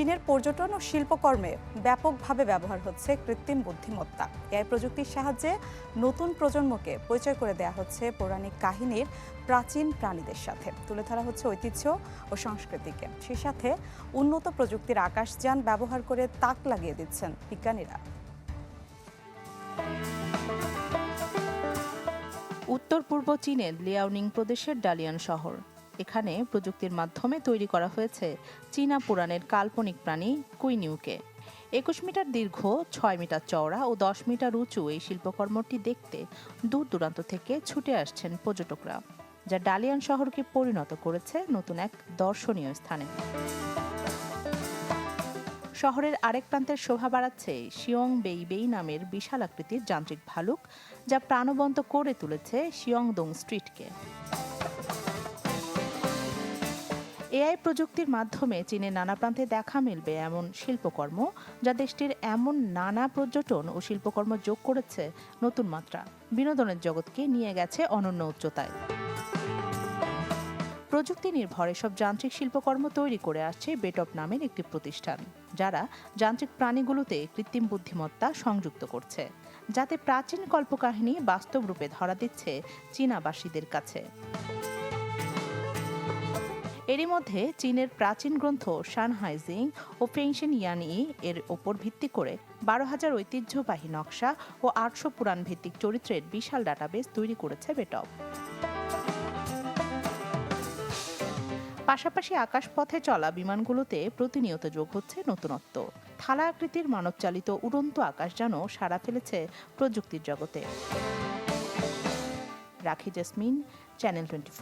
চীনের পর্যটন ও শিল্পকর্মে ব্যাপকভাবে ব্যবহার হচ্ছে কৃত্রিম বুদ্ধিমত্তা। এআই প্রযুক্তির সাহায্যে নতুন প্রজন্মকে পরিচয় করে দেওয়া হচ্ছে পৌরাণিক কাহিনীর প্রাচীন প্রাণীদের সাথে। তুলে ধরা হচ্ছে ঐতিহ্য ও সংস্কৃতিকে। সেই সাথে উন্নত প্রযুক্তির আকাশযান ব্যবহার করে তাক লাগিয়ে দিচ্ছেন বিজ্ঞানীরা। উত্তর পূর্ব চীনের লিয়াওনিং প্রদেশের ডালিয়ান শহর। এখানে প্রযুক্তির মাধ্যমে তৈরি করা হয়েছে চীনা পুরাণের কাল্পনিক প্রাণী কুইনিউকে। একুশ মিটার দীর্ঘ, ছয় মিটার চওড়া ও দশ মিটার উঁচু এই শিল্পকর্মটি দেখতে দূর দূরান্ত থেকে ছুটে আসছেন পর্যটকরা, যা ডালিয়ান শহরকে পরিণত করেছে নতুন এক দর্শনীয় স্থানে। শহরের আরেক প্রান্তের শোভা বাড়াচ্ছে শিয়ং বেই বেইবেই নামের বিশাল আকৃতির যান্ত্রিক ভালুক, যা প্রাণবন্ত করে তুলেছে শিয়ংদং স্ট্রিটকে। এআই প্রযুক্তির মাধ্যমে চীনের নানা প্রান্তে দেখা মিলবে এমন শিল্পকর্ম, যা দেশটির এমন নানা পর্যটন ও শিল্পকর্ম যোগ করেছে নতুন মাত্রা। বিনোদনের জগৎকে নিয়ে গেছে অনন্য উচ্চতায়। প্রযুক্তি নির্ভর এসব যান্ত্রিক শিল্পকর্ম তৈরি করে আসছে বেটপ নামের একটি প্রতিষ্ঠান, যারা যান্ত্রিক প্রাণীগুলোতে কৃত্রিম বুদ্ধিমত্তা সংযুক্ত করছে, যাতে প্রাচীন কল্পকাহিনী বাস্তব রূপে ধরা দিচ্ছে চীনাবাসীদের কাছে। এরই মধ্যে চীনের প্রাচীন গ্রন্থ শানহাইজিং ও ফেংশন ইয়ানি এর ওপর ভিত্তি করে বারো হাজার ঐতিহ্যবাহী নকশা ও আটশো পুরাণ ভিত্তিক চরিত্রের বিশাল ডাটাবেস তৈরি করেছে বেটপ পাশাপাশি আকাশপথে চলা বিমানগুলোতে প্রতিনিয়ত যোগ হচ্ছে নতুনত্ব। থালা আকৃতির মানবচালিত উড়ন্ত আকাশ যেন সাড়া ফেলেছে প্রযুক্তির জগতে। রাখি জেসমিন, চ্যানেল টোয়েন্টি